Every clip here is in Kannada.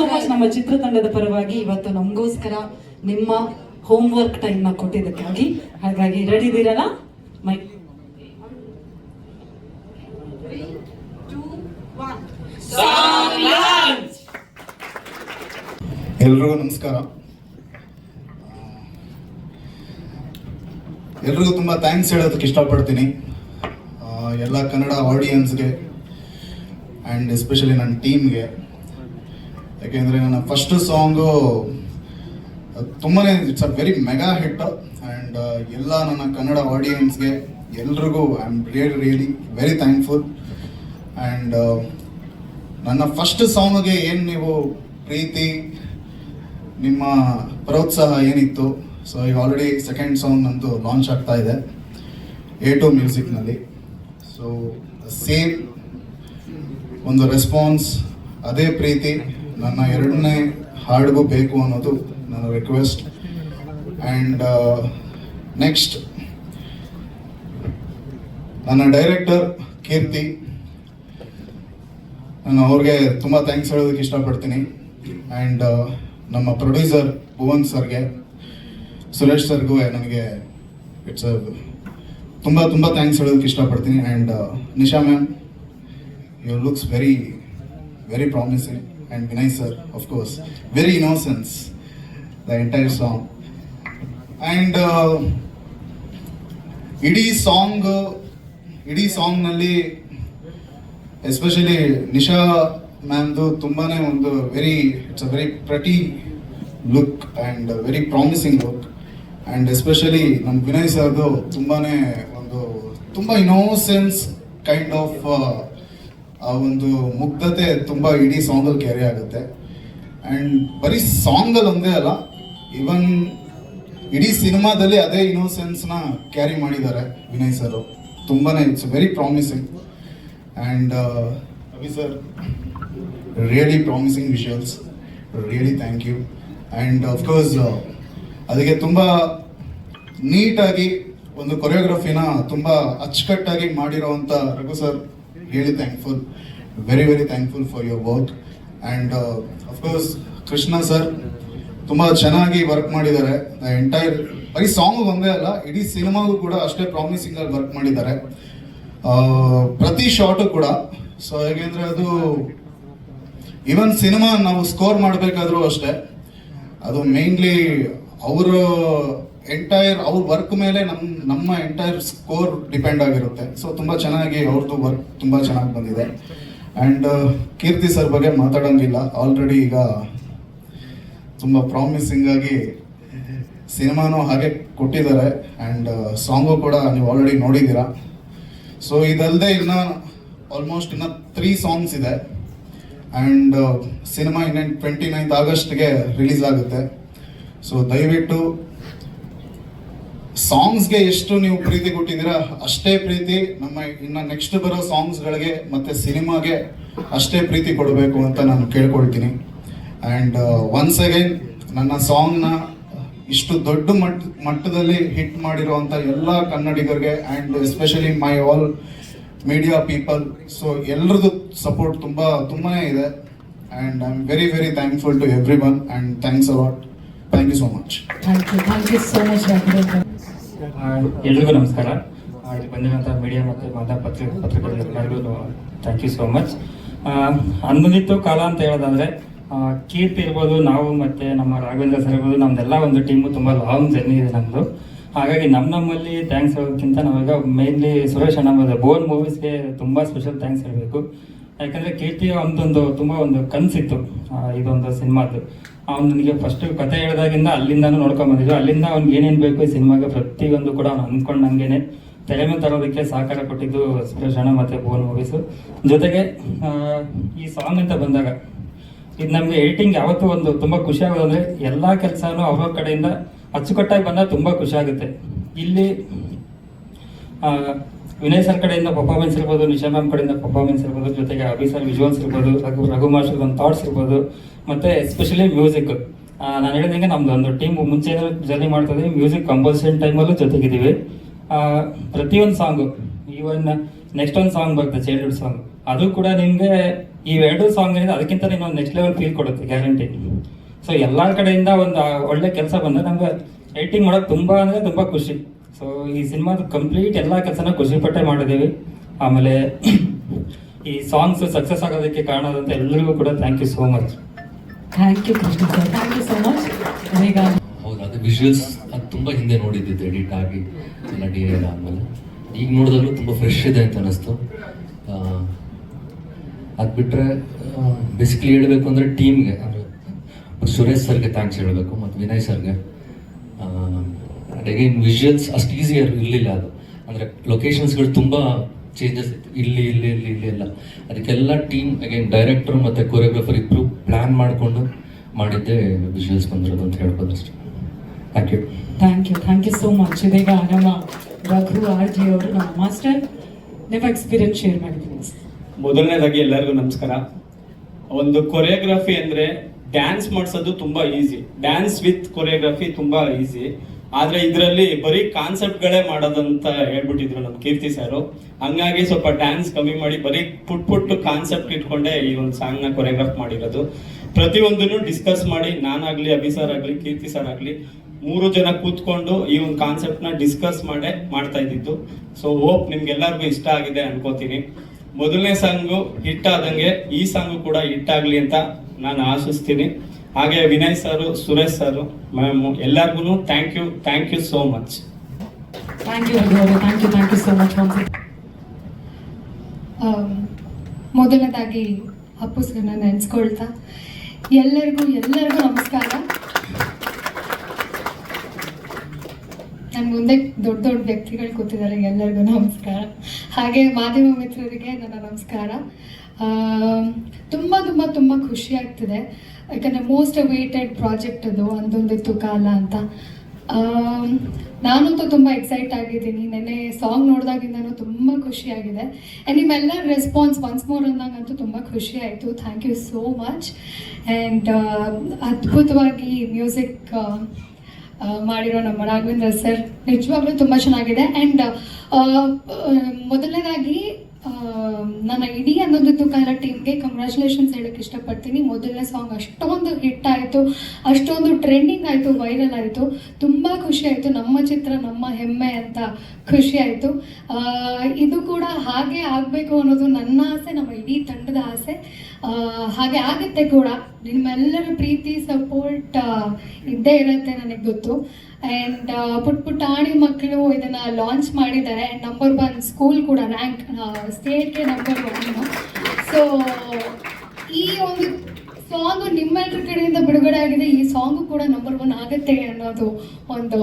ಸೋ ಮಚ್ ನಮ್ಮ ಚಿತ್ರತಂಡದ ಪರವಾಗಿ ಇವತ್ತು ನಮಗೋಸ್ಕರ ನಿಮ್ಮ ಹೋಮ್ ವರ್ಕ್ ಟೈಮ್ನ ಕೊಟ್ಟಿದ್ದಕ್ಕಾಗಿ. ಹಾಗಾಗಿ ರೆಡಿ ಇದ್ದೀರಲ್ಲ? ಮೈ ಎಲ್ರಿಗೂ ನಮಸ್ಕಾರ. ಎಲ್ರಿಗೂ ತುಂಬ ಥ್ಯಾಂಕ್ಸ್ ಹೇಳೋದಕ್ಕೆ ಇಷ್ಟಪಡ್ತೀನಿ. ಎಲ್ಲ ಕನ್ನಡ ಆಡಿಯನ್ಸ್ಗೆ ಆ್ಯಂಡ್ ಎಸ್ಪೆಷಲಿ ನನ್ನ ಟೀಮ್ಗೆ ಯಾಕೆಂದರೆ ನನ್ನ ಫಸ್ಟ್ ಸಾಂಗು ತುಂಬಾ it's a very mega hit and ಎಲ್ಲ ನನ್ನ ಕನ್ನಡ ಆಡಿಯನ್ಸ್ಗೆ ಎಲ್ರಿಗೂ I am really really very thankful and ನನ್ನ ಫಸ್ಟ್ ಸಾಂಗ್ಗೆ ಏನು ನೀವು ಪ್ರೀತಿ, ನಿಮ್ಮ ಪ್ರೋತ್ಸಾಹ ಏನಿತ್ತು? ಸೊ ಈಗ ಆಲ್ರೆಡಿ ಸೆಕೆಂಡ್ ಸಾಂಗ್ ನಂದು ಲಾಂಚ್ ಆಗ್ತಾ ಇದೆ ಎ ಟು ಮ್ಯೂಸಿಕ್ನಲ್ಲಿ ಸೊ ಸೇಮ್ ಒಂದು ರೆಸ್ಪಾನ್ಸ್ ಅದೇ ಪ್ರೀತಿ. ನನ್ನ ಎರಡನೇ ಹಾಡಿಗೂ ಬೇಕು ಅನ್ನೋದು ನನ್ನ ರಿಕ್ವೆಸ್ಟ್ ಆ್ಯಂಡ್ ನೆಕ್ಸ್ಟ್ ನನ್ನ ಡೈರೆಕ್ಟರ್ ಕೀರ್ತಿ. ನಾನು ಅವ್ರಿಗೆ ತುಂಬ ಥ್ಯಾಂಕ್ಸ್ ಹೇಳೋದಕ್ಕೆ ಇಷ್ಟಪಡ್ತೀನಿ. ಆ್ಯಂಡ್ ನಮ್ಮ ಪ್ರೊಡ್ಯೂಸರ್ ಭುವನ್ ಸರ್ಗೆ, ಸುರೇಶ್ ಸರ್ಗೂ ನನಗೆ ಇಟ್ಸ್ ತುಂಬ ತುಂಬ ಥ್ಯಾಂಕ್ಸ್ ಹೇಳೋದಕ್ಕೆ ಇಷ್ಟಪಡ್ತೀನಿ. And Nisha ma'am you looks very very promising and Vinay sir of course very innocence the entire song and ಇಡೀ ಸಾಂಗ್ ಇಡೀ ಸಾಂಗ್ನಲ್ಲಿ ಎಸ್ಪೆಷಲಿ ನಿಶಾ ಮ್ಯಾಮ್ದು ತುಂಬಾ ಒಂದು very it's a very pretty look and very promising look and especially ನಮ್ಮ ವಿನಯ್ ಸರ್ದು ತುಂಬಾ ಒಂದು, ತುಂಬ ಇನೋಸೆನ್ಸ್ ಕೈಂಡ್ ಆಫ್ ಆ ಒಂದು ಮುಗ್ಧತೆ ತುಂಬ ಇಡೀ ಸಾಂಗಲ್ಲಿ ಕ್ಯಾರಿ ಆಗುತ್ತೆ. ಆ್ಯಂಡ್ ಬರೀ ಸಾಂಗಲ್ಲಿ ಒಂದೇ ಅಲ್ಲ ಇವನ್ ಇಡೀ ಸಿನಿಮಾದಲ್ಲಿ ಅದೇ ಇನ್ನೋಸೆನ್ಸ್ನ ಕ್ಯಾರಿ ಮಾಡಿದ್ದಾರೆ ವಿನಯ್ ಸರ್ ತುಂಬಾನೇ it's very promising and Ravi sir really promising visuals really thank you and of course ಅದಕ್ಕೆ ತುಂಬ ನೀಟಾಗಿ ಒಂದು ಕೊರಿಯೋಗ್ರಫಿನ ತುಂಬ ಅಚ್ಚುಕಟ್ಟಾಗಿ ಮಾಡಿರೋವಂಥ Raghu sir really thankful very very thankful for your work and of course Krishna sir ತುಂಬ ಚೆನ್ನಾಗಿ ವರ್ಕ್ ಮಾಡಿದ್ದಾರೆ. ಎಂಟೈರ್ ಬರೀ ಸಾಂಗ್ ಒಂದೇ ಅಲ್ಲ, ಇಡೀ ಸಿನಿಮಾಗೂ ಕೂಡ ಅಷ್ಟೇ ಪ್ರಾಮಿಸಿಂಗ್ ಆಗಿ ವರ್ಕ್ ಮಾಡಿದ್ದಾರೆ. ಪ್ರತಿ ಶಾಟು ಕೂಡ. ಸೊ ಹೇಗೆಂದ್ರೆ ಅದು ಇವನ್ ಸಿನಿಮಾ ನಾವು ಸ್ಕೋರ್ ಮಾಡಬೇಕಾದ್ರೂ ಅಷ್ಟೇ. ಅದು ಮೇನ್ಲಿ ಅವರ ಎಂಟೈರ್ ಅವ್ರ ವರ್ಕ್ ಮೇಲೆ ನಮ್ಮ ನಮ್ಮ ಎಂಟೈರ್ ಸ್ಕೋರ್ ಡಿಪೆಂಡ್ ಆಗಿರುತ್ತೆ. ಸೊ ತುಂಬ ಚೆನ್ನಾಗಿ ಅವ್ರದ್ದು ವರ್ಕ್ ತುಂಬ ಚೆನ್ನಾಗಿ ಬಂದಿದೆ. ಆ್ಯಂಡ್ ಕೀರ್ತಿ ಸರ್ ಬಗ್ಗೆ ಮಾತಾಡೋಂಗಿಲ್ಲ. ಆಲ್ರೆಡಿ ಈಗ ತುಂಬ ಪ್ರಾಮಿಸಿಂಗ್ ಆಗಿ ಸಿನಿಮಾನು ಹಾಗೆ ಕೊಟ್ಟಿದ್ದಾರೆ. ಆ್ಯಂಡ್ ಸಾಂಗು ಕೂಡ ನೀವು ಆಲ್ರೆಡಿ ನೋಡಿದ್ದೀರಾ. ಸೊ ಇದಲ್ಲದೆ ಇನ್ನ ಆಲ್ಮೋಸ್ಟ್ ಇನ್ನ ತ್ರೀ ಸಾಂಗ್ಸ್ ಇದೆ. ಆ್ಯಂಡ್ ಸಿನಿಮಾ ಇನ್ನೇನು ಟ್ವೆಂಟಿ ನೈನ್ತ್ ಆಗಸ್ಟ್ಗೆ ರಿಲೀಸ್ ಆಗುತ್ತೆ. ಸೊ ದಯವಿಟ್ಟು ಸಾಂಗ್ಸ್ಗೆ ಎಷ್ಟು ನೀವು ಪ್ರೀತಿ ಕೊಟ್ಟಿದ್ದೀರಾ, ಅಷ್ಟೇ ಪ್ರೀತಿ ನಮ್ಮ ಇನ್ನ ನೆಕ್ಸ್ಟ್ ಬರೋ ಸಾಂಗ್ಸ್ಗಳಿಗೆ ಮತ್ತೆ ಸಿನಿಮಾಗೆ ಅಷ್ಟೇ ಪ್ರೀತಿ ಕೊಡಬೇಕು ಅಂತ ನಾನು ಕೇಳ್ಕೊಳ್ತೀನಿ. ಆ್ಯಂಡ್ ಒನ್ಸ್ ಅಗೈನ್ ನನ್ನ ಸಾಂಗ್ನ ಇಷ್ಟು ದೊಡ್ಡ ಮಟ್ಟ, ಮಟ್ಟದಲ್ಲಿ ಹಿಟ್ ಮಾಡಿರುವಂಥ ಎಲ್ಲ ಕನ್ನಡಿಗರಿಗೆ and especially my all media people so ಎಲ್ರದ್ದು support ತುಂಬ ತುಂಬಾ ಇದೆ. And I am very very thankful to every one and thanks a lot thank you so much thank you thank you so much ಎಲ್ರಿಗೂ ನಮಸ್ಕಾರ. ಇಲ್ಲಿ ಬಂದಿರುವಂಥ ಮೀಡಿಯಾ ಮತ್ತು ಮಾಧ್ಯಮ ಪತ್ರ ಎಲ್ಲರಿಗೂ ಥ್ಯಾಂಕ್ ಯು ಸೋ ಮಚ್ ಅಂದಿತ್ತು ಕಾಲ ಅಂತ ಹೇಳೋದಾದರೆ ಕೀರ್ತಿ ಇರ್ಬೋದು, ನಾವು ಮತ್ತೆ ನಮ್ಮ ರಾಘವೇಂದ್ರ ಸರ್ ಇರ್ಬೋದು, ನಮ್ದೆಲ್ಲ ಒಂದು ಟೀಮು ತುಂಬ ಲಾಂಗ್ ಜರ್ನಿ ಇದೆ ನಮ್ಮದು ಹಾಗಾಗಿ ನಮ್ಮ ನಮ್ಮಲ್ಲಿ ಥ್ಯಾಂಕ್ಸ್ ಹೇಳೋದಕ್ಕಿಂತ ನಾವೀಗ ಮೇನ್ಲಿ ಸುರೇಶ್ ಅಣ್ಣ ಬೋನ್ ಮೂವೀಸ್ಗೆ ತುಂಬ ಸ್ಪೆಷಲ್ ಥ್ಯಾಂಕ್ಸ್ ಹೇಳಬೇಕು. ಯಾಕಂದರೆ ಕೀರ್ತಿ ಒಂದೊಂದು, ತುಂಬ ಒಂದು ಕನ್ಸಿತ್ತು ಇದೊಂದು ಸಿನಿಮಾದ್ದು. ಅವ್ನು ನನಗೆ ಫಸ್ಟ್ ಕತೆ ಹೇಳಿದಾಗಿಂದ ಅಲ್ಲಿಂದ ನೋಡ್ಕೊಂಡ್ ಬಂದಿದ್ರು ಅಲ್ಲಿಂದ ಅವ್ನಿಗೆ ಏನೇನು ಬೇಕು ಈ ಸಿನಿಮಾಗೆ ಪ್ರತಿಯೊಂದು ಕೂಡ ಅವ್ನು ಅಂದ್ಕೊಂಡಂಗೆನೆ ತಲೆ ಮೇಲೆ ತರೋದಕ್ಕೆ ಸಹಕಾರ ಕೊಟ್ಟಿದ್ದು ಸುರೇಶ್ ಅಣ್ಣ ಮತ್ತು ಬೋನ್ ಮೂವೀಸು ಜೊತೆಗೆ ಈ ಸಾಂಗ್ ಅಂತ ಬಂದಾಗ, ಇದು ನಮಗೆ ಎಡಿಟಿಂಗ್ ಯಾವತ್ತೂ ಒಂದು ತುಂಬ ಖುಷಿ ಆಗೋದು ಅಂದರೆ ಎಲ್ಲ ಕೆಲಸನೂ ಅವ್ರ ಕಡೆಯಿಂದ ಅಚ್ಚುಕಟ್ಟಾಗಿ ಬಂದಾಗ ತುಂಬ ಖುಷಿ ಆಗುತ್ತೆ. ಇಲ್ಲಿ ವಿನಯ್ ಸರ್ ಕಡೆಯಿಂದ ಪರ್ಫಾರ್ಮೆನ್ಸ್ ಇರ್ಬೋದು, ನಿಶಾ ಮ್ಯಾಮ್ ಕಡೆಯಿಂದ ಪರ್ಫಾರ್ಮೆನ್ಸ್ ಇರ್ಬೋದು, ಜೊತೆಗೆ ಅಭಿ ಸರ್ ವಿಜುವಲ್ಸ್ ಇರ್ಬೋದು, ರಘು ರಘು ಒಂದು ಥಾಟ್ಸ್ ಇರ್ಬೋದು, ಮತ್ತು ಎಸ್ಪೆಷಲಿ ಮ್ಯೂಸಿಕ್ ನಾನು ಹೇಳಿದಂಗೆ ನಮ್ದು ಒಂದು ಟೀಮ್ ಮುಂಚೆ ಜರ್ನಿ ಮಾಡ್ತಾ ಇದ್ದೀವಿ ಮ್ಯೂಸಿಕ್ ಕಂಪೋಸಿಷನ್ ಟೈಮಲ್ಲೂ ಜೊತೆಗಿದ್ದೀವಿ. ಪ್ರತಿಯೊಂದು ಸಾಂಗು ಈವನ್ ನೆಕ್ಸ್ಟ್ ಒಂದು ಸಾಂಗ್ ಬರುತ್ತೆ ಚೈಲ್ಡ್ಹುಡ್ ಸಾಂಗ್ ಅದು ಕೂಡ ನಿಮಗೆ ಈ ಎರಡು ಸಾಂಗ್ ಏನಿದೆ ಅದಕ್ಕಿಂತ ಇನ್ನೊಂದು ನೆಕ್ಸ್ಟ್ ಲೆವೆಲ್ ಫೀಲ್ ಕೊಡುತ್ತೆ ಗ್ಯಾರಂಟಿ ಸೊ ಎಲ್ಲ ಕಡೆಯಿಂದ ಒಂದು ಒಳ್ಳೆ ಕೆಲಸ ಬಂದರೆ ನಮ್ಗೆ ಎಡಿಟಿಂಗ್ ಮಾಡೋಕೆ ತುಂಬ ಅಂದರೆ ತುಂಬ ಖುಷಿ. ಸೊ ಈ ಸಿನಿಮಾದ ಕಂಪ್ಲೀಟ್ ಎಲ್ಲ ಕೆಲಸನ ಖುಷಿ ಪಟ್ಟೆ ಮಾಡಿದ್ದೀವಿ. ಆಮೇಲೆ ಈ ಸಾಂಗ್ಸ್ ಸಕ್ಸಸ್ ಆಗೋದಕ್ಕೆ ಕಾರಣದಂತ ಎಲ್ಲರಿಗೂ ಕೂಡ thank you so much thank you Krishna sir thank you so much ಈಗ ಹೌದು ಅದು ವಿಜುವಲ್ಸ್ ಅದು ತುಂಬ ಹಿಂದೆ ನೋಡಿದ್ದಿದ್ದು ಎಡಿಟ್ ಆಗಿ ಎಲ್ಲ ಡಿ ಎಲ್ ಆದಮೇಲೆ. ಈಗ ನೋಡಿದಾಗಲೂ ತುಂಬ ಫ್ರೆಶ್ ಇದೆ ಅಂತ ಅನ್ನಿಸ್ತು. ಅದು ಬಿಟ್ಟರೆ ಬೇಸಿಕಲಿ ಹೇಳಬೇಕು ಅಂದರೆ ಟೀಮ್ಗೆ ಅಂದರೆ ಸುರೇಶ್ ಸರ್ಗೆ ಥ್ಯಾಂಕ್ಸ್ ಹೇಳಬೇಕು ಮತ್ತು ವಿನಯ್ ಸರ್ಗೆ. ಆ್ಯಂಡ್ ಅಗೈನ್ ವಿಜುವಲ್ಸ್ ಅಷ್ಟು ಈಸಿ ಇರಲಿಲ್ಲ ಅದು. ಅಂದರೆ ಲೊಕೇಶನ್ಸ್ಗಳು ತುಂಬ ಚೇಂಜಸ್ ಇತ್ತು. ಇಲ್ಲಿ ಇಲ್ಲಿ ಇಲ್ಲಿ ಇಲ್ಲಿ ಎಲ್ಲ. ಅದಕ್ಕೆಲ್ಲ ಟೀಮ್ ಅಗೈನ್ ಡೈರೆಕ್ಟರ್ ಮತ್ತು ಕೊರಿಯೋಗ್ರಾಫರ್ ಇಬ್ಬರು ಪ್ಲ್ಯಾನ್ ಮಾಡಿಕೊಂಡು ಮಾಡಿದ್ದೆ ವಿಜುವಲ್ಸ್ ಬಂದಿರೋದು ಅಂತ ಹೇಳ್ಬೋದು ಅಷ್ಟೇ. Thank you thank you thank you so much ಇದೀಗ ನಮ್ಮ ರಘು ಆರ್ ಜಿ ಅವರು ನಮ್ಮ ಮಾಸ್ಟರ್ ನಿಮ್ಮ ಎಕ್ಸ್ಪೀರಿಯನ್ಸ್ ಶೇರ್ ಮಾಡಿದ್ದೀನಿ ಮೊದಲನೇದಾಗಿ ಎಲ್ಲರಿಗೂ ನಮಸ್ಕಾರ. ಒಂದು ಕೊರಿಯೋಗ್ರಫಿ ಅಂದರೆ ಡ್ಯಾನ್ಸ್ ಮಾಡಿಸೋದು ತುಂಬ ಈಸಿ ಡ್ಯಾನ್ಸ್ ವಿತ್ ಕೊರಿಯೋಗ್ರಫಿ ತುಂಬ ಈಸಿ ಆದ್ರೆ ಇದರಲ್ಲಿ ಬರೀ ಕಾನ್ಸೆಪ್ಟ್ಗಳೇ ಮಾಡೋದಂತ ಹೇಳ್ಬಿಟ್ಟಿದ್ರು ನಮ್ಮ ಕೀರ್ತಿ ಸರ್. ಹಂಗಾಗಿ ಸ್ವಲ್ಪ ಡ್ಯಾನ್ಸ್ ಕಮ್ಮಿ ಮಾಡಿ ಬರೀ ಪುಟ್ ಪುಟ್ಟು ಕಾನ್ಸೆಪ್ಟ್ ಇಟ್ಕೊಂಡೆ ಈ ಒಂದು ನ ಕೊರಿಯೋಗ್ರಾಫ್ ಮಾಡಿರೋದು. ಪ್ರತಿಯೊಂದನ್ನು ಡಿಸ್ಕಸ್ ಮಾಡಿ, ನಾನಾಗ್ಲಿ, ಅಭಿ ಸರ್ ಆಗ್ಲಿ, ಕೀರ್ತಿ ಸರ್ ಆಗ್ಲಿ, ಮೂರು ಜನ ಕೂತ್ಕೊಂಡು ಈ ಒಂದು ಕಾನ್ಸೆಪ್ಟ್ನ ಡಿಸ್ಕಸ್ ಮಾಡೇ ಮಾಡ್ತಾ ಇದ್ದಿದ್ದು. ಸೊ ಹೋಪ್ ನಿಮ್ಗೆಲ್ಲರಿಗೂ ಇಷ್ಟ ಆಗಿದೆ ಅನ್ಕೋತೀನಿ. ಮೊದಲನೇ ಸಾಂಗು ಹಿಟ್ ಆದಂಗೆ ಈ ಸಾಂಗು ಕೂಡ ಹಿಟ್ ಆಗಲಿ ಅಂತ ನಾನು ಆಶಿಸ್ತೀನಿ. ಹಾಗೆ Vinay sir, Suresh sir ma'am ಎಲ್ಲರಿಗೂ thank you thank you so much thank you thank you thank you so much ಮೊದಲನೇದಾಗಿ ಅಪ್ಪು ಸರ್ನ ನೆನೆಸ್ಕೊಳ್ತಾ, ಎಲ್ಲರಿಗೂ ಎಲ್ಲರಿಗೂ ನಮಸ್ಕಾರ. ನನ್ನ ಮುಂದೆ ದೊಡ್ಡ ದೊಡ್ಡ ವ್ಯಕ್ತಿಗಳು ಕೂತಿದ್ದಾರೆ, ಎಲ್ಲರಿಗೂ ನಮಸ್ಕಾರ. ಹಾಗೆ ಮಾಧ್ಯಮ ಮಿತ್ರರಿಗೆ ನನ್ನ ನಮಸ್ಕಾರ. ತುಂಬ ತುಂಬ ತುಂಬ ಖುಷಿ ಆಗ್ತಿದೆ. ಯಾಕಂದರೆ ಮೋಸ್ಟ್ ಅವೇಟೆಡ್ ಪ್ರಾಜೆಕ್ಟ್ ಅದು, ಅಂದೊಂದಿತ್ತು ಕಾಲ ಅಂತ. ನಾನಂತೂ ತುಂಬ ಎಕ್ಸೈಟ್ ಆಗಿದ್ದೀನಿ. ನೆನ್ನೆ ಸಾಂಗ್ ನೋಡಿದಾಗಿಂದನೂ ತುಂಬ ಖುಷಿಯಾಗಿದೆ. ಆ್ಯಂಡ್ ನಿಮ್ಮೆಲ್ಲ ರೆಸ್ಪಾನ್ಸ್ ಒನ್ಸ್ ಮೋರ್ ಅಂದಂಗಂತೂ ತುಂಬ ಖುಷಿ ಆಯಿತು. Thank you so much and ಅದ್ಭುತವಾಗಿ ಮ್ಯೂಸಿಕ್ ಮಾಡಿರೋ ನಮ್ಮ ರಾಘವೇಂದ್ರ ಸರ್ ನಿಜವಾಗ್ಲೂ ತುಂಬ ಚೆನ್ನಾಗಿದೆ. ಆ್ಯಂಡ್ ಮೊದಲನೇದಾಗಿ ನನ್ನ ಇಡೀ ಅನ್ನೊಂದಿತ್ತು ಕಾಲ ಟೀಮ್ಗೆ ಕಂಗ್ರ್ಯಾಚುಲೇಷನ್ಸ್ ಹೇಳಕ್ಕೆ ಇಷ್ಟಪಡ್ತೀನಿ. ಮೊದಲನೇ ಸಾಂಗ್ ಅಷ್ಟೊಂದು ಹಿಟ್ ಆಯಿತು, ಅಷ್ಟೊಂದು ಟ್ರೆಂಡಿಂಗ್ ಆಯಿತು ವೈರಲ್ ಆಯಿತು. ತುಂಬ ಖುಷಿ ಆಯಿತು. ನಮ್ಮ ಚಿತ್ರ, ನಮ್ಮ ಹೆಮ್ಮೆ ಅಂತ ಖುಷಿ ಆಯಿತು. ಇದು ಕೂಡ ಹಾಗೆ ಆಗಬೇಕು ಅನ್ನೋದು ನನ್ನ ಆಸೆ, ನಮ್ಮ ಇಡೀ ತಂಡದ ಆಸೆ. ಹಾಗೆ ಆಗುತ್ತೆ ಕೂಡ. ನಿಮ್ಮೆಲ್ಲರ ಪ್ರೀತಿ ಸಪೋರ್ಟ್ ಇದ್ದೇ ಇರುತ್ತೆ ನನಗೆ ಗೊತ್ತು. ಆ್ಯಂಡ್ ಪುಟ್ ಪುಟ್ಟಾಣಿ ಮಕ್ಕಳು ಇದನ್ನ ಲಾಂಚ್ ಮಾಡಿದ್ದಾರೆ. ನಂಬರ್ ಒನ್ ಸ್ಕೂಲ್ ಕೂಡ ರ್ಯಾಂಕ್ ಸ್ಟೇಟ್ಗೆ ನಂಬರ್ ಕೊಟ್ಟಿದ್ದು ಸೊ ಈ ಒಂದು ಸಾಂಗ್ ನಿಮ್ಮೆಲ್ಲರ ಕಡೆಯಿಂದ ಬಿಡುಗಡೆ ಆಗಿದೆ. ಈ ಸಾಂಗು ಕೂಡ ನಂಬರ್ ಒನ್ ಆಗುತ್ತೆ ಅನ್ನೋದು ಒಂದು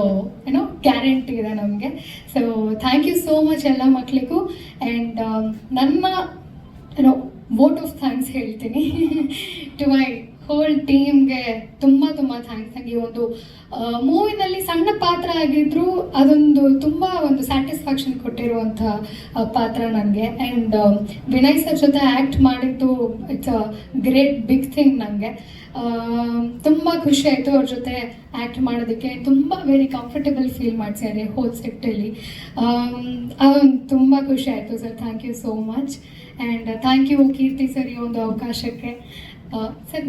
ಏನೋ ಗ್ಯಾರಂಟಿ ಇದೆ ನಮಗೆ. So thank you so much ಎಲ್ಲ ಮಕ್ಕಳಿಗೂ ಆ್ಯಂಡ್ ನನ್ನ ಏನೋ ವೋಟ್ ಆಫ್ ಥ್ಯಾಂಕ್ಸ್ ಹೇಳ್ತೀನಿ ಟು ಮೈ ಹೋಲ್ ಟೀಮ್ಗೆ ತುಂಬ ತುಂಬ ಥ್ಯಾಂಕ್ಸ್ ನನಗೆ ಒಂದು ಮೂವಿನಲ್ಲಿ ಸಣ್ಣ ಪಾತ್ರ ಆಗಿದ್ರು ಅದೊಂದು ತುಂಬ ಒಂದು ಸ್ಯಾಟಿಸ್ಫ್ಯಾಕ್ಷನ್ ಕೊಟ್ಟಿರುವಂಥ ಪಾತ್ರ ನನಗೆ ಆ್ಯಂಡ್ ವಿನಯ್ ಸರ್ ಜೊತೆ ಆ್ಯಕ್ಟ್ ಮಾಡಿದ್ದು it's a great big thing ನನಗೆ ತುಂಬ ಖುಷಿ ಆಯಿತು ಅವ್ರ ಜೊತೆ ಆ್ಯಕ್ಟ್ ಮಾಡೋದಕ್ಕೆ. ತುಂಬ ವೆರಿ ಕಂಫರ್ಟಬಲ್ ಫೀಲ್ ಮಾಡ್ಸಿದ್ದಾರೆ ಹೋಲ್ ಸೆಟ್ಟಲ್ಲಿ. ಅದೊಂದು ತುಂಬ ಖುಷಿ ಆಯಿತು sir. Thank you so much and thank you Keerthi sir ಈ ಒಂದು ಅವಕಾಶಕ್ಕೆ. ಸರ್.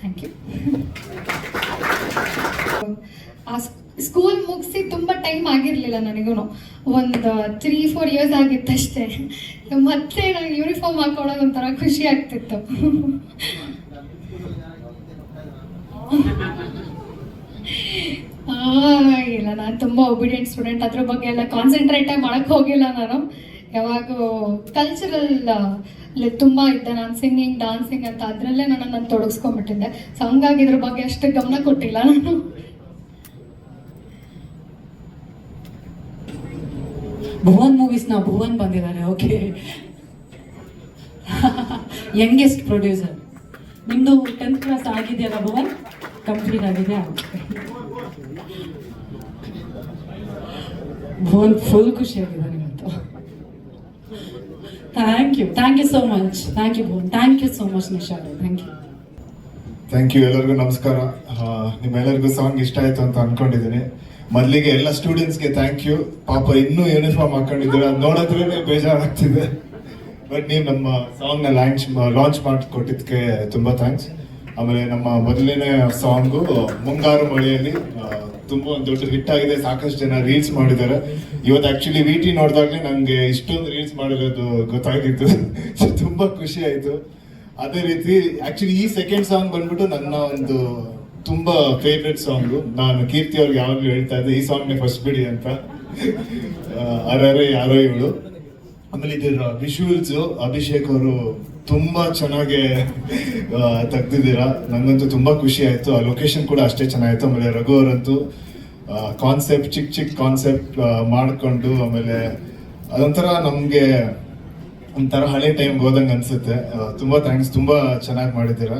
ಥ್ಯಾಂಕ್ ಯು ಆ ಸ್ಕೂಲ್ ಮುಗಿಸಿ ತುಂಬ ಟೈಮ್ ಆಗಿರಲಿಲ್ಲ ನನಗೂ ಒಂದು ತ್ರೀ ಫೋರ್ ಇಯರ್ಸ್ ಆಗಿತ್ತಷ್ಟೇ. ಮತ್ತೆ ನನಗೆ ಯೂನಿಫಾರ್ಮ್ ಹಾಕೊಳ್ಳೋದು ಒಂಥರ ಖುಷಿ ಆಗ್ತಿತ್ತು. ಇಲ್ಲ, ನಾನು ತುಂಬ ಒಬಿಡಿಯಂಟ್ ಸ್ಟೂಡೆಂಟ್ ಅದ್ರ ಬಗ್ಗೆ ಎಲ್ಲ ಕಾನ್ಸಂಟ್ರೇಟೇ ಮಾಡೋಕ್ಕೆ ಹೋಗಿಲ್ಲ ನಾನು. ಯಾವಾಗ ಕಲ್ಚರಲ್ ತುಂಬ ಇದ್ದೆ ನಾನು ಸಿಂಗಿಂಗ್ ಡಾನ್ಸಿಂಗ್ ಅಂತ ಅದರಲ್ಲೇ ನಾನು ನಾನು ತೊಡಗಿಸ್ಕೊಂಡ್ಬಿಟ್ಟಿದ್ದೆ. ಸೊ ಹಂಗಾಗಿ ಇದ್ರ ಬಗ್ಗೆ ಅಷ್ಟು ಗಮನ ಕೊಟ್ಟಿಲ್ಲ ನಾನು. ಭುವನ್ ಮೂವೀಸ್ನ ಭುವನ್ ಬಂದಿದ್ದಾರೆ ಓಕೆ ಯಂಗೆಸ್ಟ್ ಪ್ರೊಡ್ಯೂಸರ್ ನಿಮ್ಮದು ಟೆಂತ್ ಕ್ಲಾಸ್ ಆಗಿದೆಯಲ್ಲ ಭುವನ್? ಕಂಪ್ಲೀಟ್ ಆಗಿದೆ ಭುವನ್ ಫುಲ್ ಖುಷಿ ಇವತ್ತು thank you thank you so much thank you thank you so much Nisha thank you thank you ಎಲ್ಲರಿಗೂ ನಮಸ್ಕಾರ. ನಿಮ್ಮೆಲ್ಲರಿಗೂ ಸಾಂಗ್ ಇಷ್ಟ ಆಯ್ತು ಅಂತ ಅನ್ಕೊಂಡಿದ್ದೀನಿ. ಮೊದಲಿಗೆ ಎಲ್ಲ ಸ್ಟೂಡೆಂಟ್ಸ್ಗೆ ಥ್ಯಾಂಕ್ ಯು ಪಾಪ ಇನ್ನೂ ಯೂನಿಫಾರ್ಮ್ ಹಾಕೊಂಡಿದ್ದೀರ? ಅದ್ ನೋಡಿದ್ರೇನೆ ಬೇಜಾರಾಗ್ತಿದೆ. ಬಟ್ ನೀವು ನಮ್ಮ ಸಾಂಗ್ನ ಲಾಂಚ್ ಲಾಂಚ್ ಮಾಡಿಕೊಟ್ಟಿದ್ದಕ್ಕೆ ತುಂಬ ಥ್ಯಾಂಕ್ಸ್ ಆಮೇಲೆ ನಮ್ಮ ಮೊದಲನೇ ಸಾಂಗು ಮುಂಗಾರು ಮಳೆಯಲ್ಲಿ ತುಂಬಾ ಒಂದು ದೊಡ್ಡ ಹಿಟ್ ಆಗಿದೆ, ಸಾಕಷ್ಟು ಜನ ರೀಲ್ಸ್ ಮಾಡಿದ್ದಾರೆ. ಇವತ್ತು ಆಕ್ಚುಲಿ ವಿ ಟಿ ನೋಡಿದಾಗಲೇ ನನಗೆ ಇಷ್ಟೊಂದು ರೀಲ್ಸ್ ಮಾಡಿರೋದು ಗೊತ್ತಾಗಿತ್ತು. ಸೊ ತುಂಬಾ ಖುಷಿ ಆಯ್ತು. ಅದೇ ರೀತಿ ಆಕ್ಚುಲಿ ಈ ಸೆಕೆಂಡ್ ಸಾಂಗ್ ಬಂದ್ಬಿಟ್ಟು ನನ್ನ ಒಂದು ತುಂಬಾ ಫೇವ್ರೆಟ್ ಸಾಂಗ್ ನಾನು ಕೀರ್ತಿ ಅವ್ರಿಗೆ ಯಾವಾಗಲೂ ಹೇಳ್ತಾ ಇದ್ದೆ, ಈ ಸಾಂಗ್ನೇ ಫಸ್ಟ್ ಬಿಡಿ ಅಂತ. ಅರರೆ ಯಾರೋ ಇವಳು. ಆಮೇಲೆ ಇದರ ವಿಶುವಲ್ಸ್ ಅಭಿಷೇಕ್ ಅವರು ತುಂಬಾ ಚೆನ್ನಾಗಿ ತೆಗ್ದಿದ್ದೀರಾ? ನಂಗಂತೂ ತುಂಬಾ ಖುಷಿ ಆಯ್ತು. ಆ ಲೊಕೇಶನ್ ಕೂಡ ಅಷ್ಟೇ ಚೆನ್ನಾಗಿತ್ತು. ಆಮೇಲೆ ರಘು ಅವರಂತೂ ಕಾನ್ಸೆಪ್ಟ್ ಚಿಕ್ಕ ಚಿಕ್ಕ ಕಾನ್ಸೆಪ್ಟ್ ಮಾಡಿಕೊಂಡು ಆಮೇಲೆ ಅದೊಂಥರ ನಮಗೆ ಒಂಥರ ಹಳೆ ಟೈಮ್ ಹೋದಂಗೆ ಅನ್ಸುತ್ತೆ. ತುಂಬ ಥ್ಯಾಂಕ್ಸ್ ತುಂಬಾ ಚೆನ್ನಾಗಿ ಮಾಡಿದ್ದೀರಾ.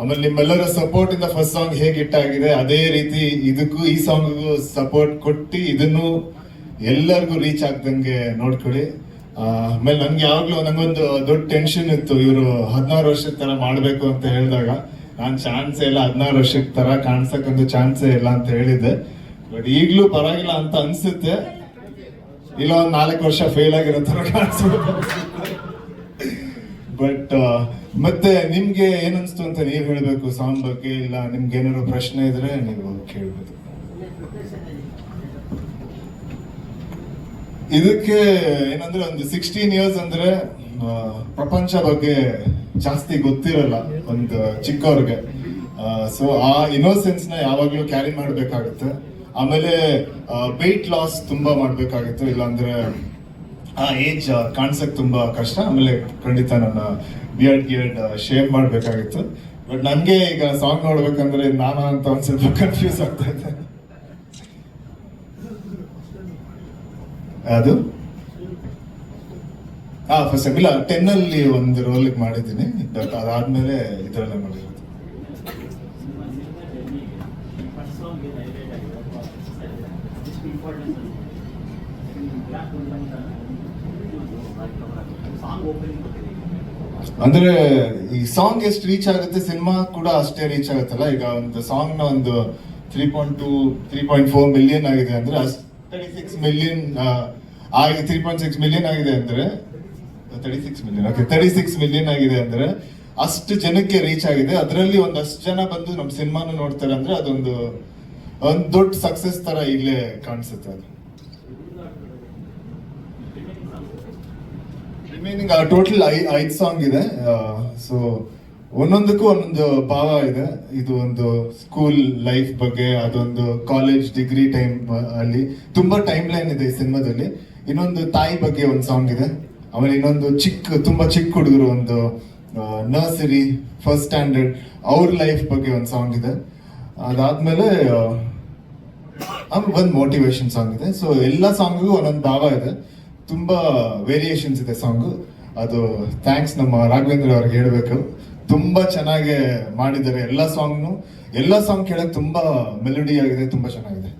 ಆಮೇಲೆ ನಿಮ್ಮೆಲ್ಲರ ಸಪೋರ್ಟ್ ಇಂದ ಫಸ್ಟ್ ಸಾಂಗ್ ಹೇಗೆ ಆಗಿದೆ, ಅದೇ ರೀತಿ ಇದಕ್ಕೂ, ಈ ಸಾಂಗ್ಗೂ ಸಪೋರ್ಟ್ ಕೊಟ್ಟು ಇದನ್ನು ಎಲ್ಲರಿಗೂ ರೀಚ್ ಆಗ್ದಂಗೆ ನೋಡ್ಕೊಳ್ಳಿ. ಆಮೇಲೆ ನನ್ಗೆ ಯಾವಾಗ್ಲೂ ನಂಗೊಂದು ದೊಡ್ಡ ಟೆನ್ಷನ್ ಇತ್ತು, ಇವರು ಹದಿನಾರು ವರ್ಷದ ತರ ಮಾಡಬೇಕು ಅಂತ ಹೇಳಿದಾಗ. ನಾನು ಚಾನ್ಸೇ ಇಲ್ಲ, ಹದಿನಾರು ವರ್ಷದ ತರ ಕಾಣ್ಸಕ್ಕಂತೂ ಚಾನ್ಸೇ ಇಲ್ಲ ಅಂತ ಹೇಳಿದ್ದೆ. ಬಟ್ ಈಗ್ಲೂ ಪರವಾಗಿಲ್ಲ ಅಂತ ಅನ್ಸುತ್ತೆ. ಇಲ್ಲ, ಒಂದು ನಾಲ್ಕು ವರ್ಷ ಫೇಲ್ ಆಗಿರೋ ತರ ಕಾಣಿಸ್ಬೋದು ಬಟ್ ಮತ್ತೆ ನಿಮ್ಗೆ ಏನನ್ಸ್ತು ಅಂತ ನೀವು ಹೇಳಬೇಕು? ಸಾಂಗ್ ಬಗ್ಗೆ ಇಲ್ಲ ನಿಮ್ಗೆ ಏನಾದ್ರು ಪ್ರಶ್ನೆ ಇದ್ರೆ ನೀವು ಕೇಳ್ಬೋದು. ಇದಕ್ಕೆ ಏನಂದ್ರೆ ಒಂದು ಸಿಕ್ಸ್ಟೀನ್ ಇಯರ್ಸ್ ಅಂದ್ರೆ ಪ್ರಪಂಚ ಬಗ್ಗೆ ಜಾಸ್ತಿ ಗೊತ್ತಿರಲ್ಲ ಒಂದು ಚಿಕ್ಕವ್ರಿಗೆ. ಸೊ ಆ ಇನ್ನೋಸೆನ್ಸ್ನ ಯಾವಾಗ್ಲೂ ಕ್ಯಾರಿ ಮಾಡ್ಬೇಕಾಗುತ್ತೆ. ಆಮೇಲೆ ವೆಯ್ಟ್ ಲಾಸ್ ತುಂಬಾ ಮಾಡ್ಬೇಕಾಗಿತ್ತು. ಇಲ್ಲಾಂದ್ರೆ, ಆ ಏಜ್ ಕಾಣ್ಸಕ್ ತುಂಬಾ ಕಷ್ಟ. ಆಮೇಲೆ ಖಂಡಿತ ನನ್ನ ಬಿಯರ್ಡ್ ಗಿಯರ್ಡ್ ಶೇವ್ ಮಾಡ್ಬೇಕಾಗಿತ್ತು. ಬಟ್ ನನ್ಗೆ ಈಗ ಸಾಂಗ್ ನೋಡ್ಬೇಕಂದ್ರೆ ನಾನು ಅಂತ ಒಂದ್ ಸ್ವಲ್ಪ ಕನ್ಫ್ಯೂಸ್ ಆಗ್ತಾ ಇದೆ ಅದು? ಹಾ ಫಸ್ಟ್ ಇಲ್ಲ ಟೆನ್ ಅಲ್ಲಿ ಒಂದು ರೋಲ್ ಮಾಡಿದ್ದೀನಿ. ಬಟ್ ಅದಾದ್ಮೇಲೆ ಇದರಲ್ಲೇ ಮಾಡಿರೋದು. ಅಂದ್ರೆ ಈ ಸಾಂಗ್ ಎಷ್ಟು ರೀಚ್ ಆಗುತ್ತೆ ಸಿನಿಮಾ ಕೂಡ ಅಷ್ಟೇ ರೀಚ್ ಆಗುತ್ತಲ್ಲ? ಈಗ ಒಂದು ಸಾಂಗ್ನ ಒಂದು three point two three point four million ಆಗಿದೆ ಅಂದ್ರೆ ತರ್ಟಿ ಸಿಕ್ಸ್ ಮಿಲಿಯನ್ ಆಗಿ ತ್ರೀ ಪಾಯಿಂಟ್ ಸಿಕ್ಸ್ ಮಿಲಿಯನ್ ಆಗಿದೆ ಅಂದ್ರೆ thirty six million okay thirty six million ಆಗಿದೆ ಅಂದ್ರೆ ಅಷ್ಟು ಜನಕ್ಕೆ ರೀಚ್ ಆಗಿದೆ. ಅದರಲ್ಲಿ ಒಂದಷ್ಟು ಜನ ಬಂದು ನಮ್ಮ ಸಿನಿಮಾನ ನೋಡ್ತಾರೆ ಅಂದ್ರೆ ಅದೊಂದು, ಒಂದು ದೊಡ್ಡ ಸಕ್ಸಸ್ ತರ ಇಲ್ಲೇ ಕಾಣಿಸುತ್ತೆ ಅದು. ರಿಮೈನಿಂಗ್ ಟೋಟಲ್ ಐ, ಐದು ಸಾಂಗ್ ಇದೆ ಸೊ ಒಂದೊಂದಕ್ಕೂ ಒಂದೊಂದು ಭಾವ ಇದೆ. ಇದು ಒಂದು ಸ್ಕೂಲ್ ಲೈಫ್ ಬಗ್ಗೆ, ಅದೊಂದು ಕಾಲೇಜ್ ಡಿಗ್ರಿ ಟೈಮ್ ಅಲ್ಲಿ ತುಂಬಾ ಟೈಮ್ ಲೈನ್ ಇದೆ ಈ ಸಿನಿಮಾದಲ್ಲಿ. ಇನ್ನೊಂದು ತಾಯಿ ಬಗ್ಗೆ ಒಂದು ಸಾಂಗ್ ಇದೆ. ಆಮೇಲೆ ಇನ್ನೊಂದು ಚಿಕ್ಕ, ತುಂಬಾ ಚಿಕ್ಕ ಹುಡುಗರು ಒಂದು ನರ್ಸರಿ ಫಸ್ಟ್ ಸ್ಟ್ಯಾಂಡರ್ಡ್ ಅವ್ರ ಲೈಫ್ ಬಗ್ಗೆ ಒಂದು ಸಾಂಗ್ ಇದೆ. ಅದಾದ್ಮೇಲೆ ಒಂದು ಮೋಟಿವೇಶನ್ ಸಾಂಗ್ ಇದೆ. ಸೊ ಎಲ್ಲ ಸಾಂಗ್ಗೂ ಒಂದೊಂದು ಭಾವ ಇದೆ. ತುಂಬಾ ವೇರಿಯೇಷನ್ಸ್ ಇದೆ ಸಾಂಗು ಅದು ಥ್ಯಾಂಕ್ಸ್ ನಮ್ಮ ರಾಘವೇಂದ್ರ ಅವ್ರಿಗೆ ಹೇಳ್ಬೇಕು. ತುಂಬಾ ಚೆನ್ನಾಗಿ ಮಾಡಿದ್ದಾರೆ ಎಲ್ಲ ಸಾಂಗ್ನು. ಎಲ್ಲ ಸಾಂಗ್ ಕೇಳಕ್ ತುಂಬಾ ಮೆಲಡಿ ಆಗಿದೆ, ತುಂಬಾ ಚೆನ್ನಾಗಿದೆ.